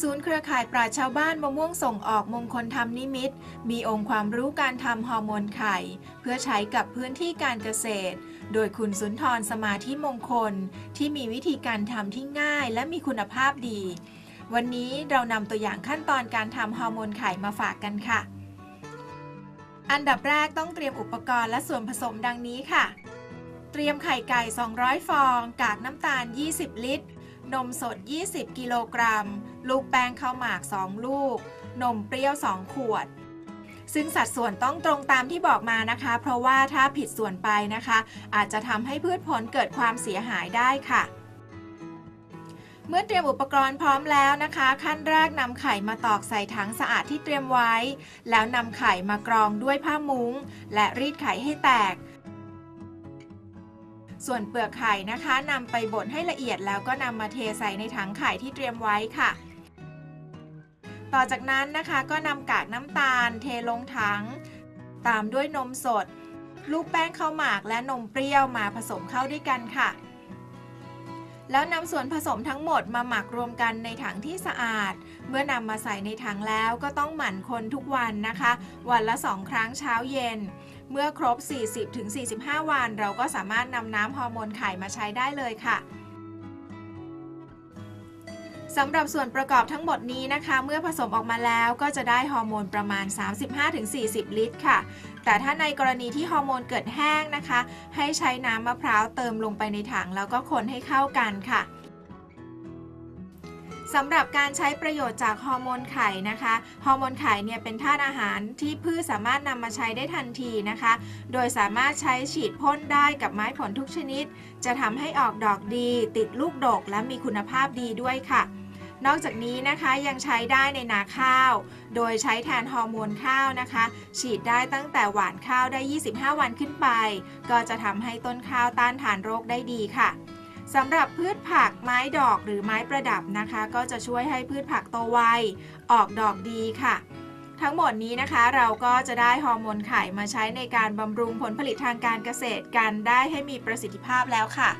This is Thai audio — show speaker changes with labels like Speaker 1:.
Speaker 1: ศูนย์เครือข่ายปราชาวบ้านมะม่วงส่งออกมงคลธรรมนิมิต มีองค์ความรู้การทำฮอร์โมนไข่ เพื่อใช้กับพื้นที่การเกษตร โดยคุณสุนทรสมาธิมงคล ที่มีวิธีการทำที่ง่ายและมีคุณภาพดี วันนี้เรานำตัวอย่างขั้นตอนการทำฮอร์โมนไข่มาฝากกันค่ะ อันดับแรกต้องเตรียมอุปกรณ์และส่วนผสมดังนี้ค่ะ เตรียมไข่ไก่ 200 ฟอง กากน้ำตาล 20 ลิตร นมสด 20 กิโลกรัม ลูกแป้งข้าวหมาก 2 ลูก นมเปรี้ยว 2 ขวด ซึ่งสัดส่วนต้องตรงตามที่บอกมานะคะ เพราะว่าถ้าผิดส่วนไปนะคะ อาจจะทำให้พืชผลเกิดความเสียหายได้ค่ะเมื่อเตรียมอุปกรณ์พร้อมแล้วนะคะ ขั้นแรกนำไข่มาตอกใส่ถังสะอาดที่เตรียมไว้ แล้วนำไข่มากรองด้วยผ้ามุง้ง และรีดไข่ให้แตก ส่วนเปลือกไข่นะคะนำไปบดให้ละเอียดแล้วก็นำมาเทใส่ในถังไข่ที่เตรียมไว้ค่ะ ต่อจากนั้นนะคะก็นำกากน้ำตาล เทลงถัง ตามด้วยนมสด ลูกแป้งข้าวหมากและนมเปรี้ยวมาผสมเข้าด้วยกันค่ะ แล้วนำส่วนผสมทั้งหมดมาหมักรวมกันในถังที่สะอาด เมื่อนำมาใส่ในถังแล้วก็ต้องหมั่นคนทุกวันนะคะ วันละ2ครั้งเช้าเย็น เมื่อครบ 40-45 วัน เราก็สามารถนำน้ำฮอร์โมนไข่มาใช้ได้เลยค่ะสำหรับส่วนประกอบทั้งหมดนี้นะคะ เมื่อผสมออกมาแล้วก็จะได้ฮอร์โมนประมาณ 35-40 ลิตรค่ะ แต่ถ้าในกรณีที่ฮอร์โมนเกิดแห้งนะคะ ให้ใช้น้ำมะพร้าวเติมลงไปในถังแล้วก็คนให้เข้ากันค่ะ สำหรับการใช้ประโยชน์จากฮอร์โมนไข่นะคะ ฮอร์โมนไข่เนี่ยเป็นธาตุอาหารที่พืชสามารถนำมาใช้ได้ทันทีนะคะ โดยสามารถใช้ฉีดพ่นได้กับไม้ผลทุกชนิด จะทำให้ออกดอกดี ติดลูกดกและมีคุณภาพดีด้วยค่ะนอกจากนี้นะคะยังใช้ได้ในนาข้าว โดยใช้แทนฮอร์โมนข้าวนะคะ ฉีดได้ตั้งแต่หวานข้าวได้ 25 วันขึ้นไป ก็จะทำให้ต้นข้าวต้านทานโรคได้ดีค่ะ สำหรับพืชผักไม้ดอกหรือไม้ประดับนะคะ ก็จะช่วยให้พืชผักโตไวออกดอกดีค่ะ ทั้งหมดนี้นะคะเราก็จะได้ฮอร์โมนไข่มาใช้ในการบำรุงผลผลิตทางการเกษตรกันได้ให้มีประสิทธิภาพแล้วค่ะ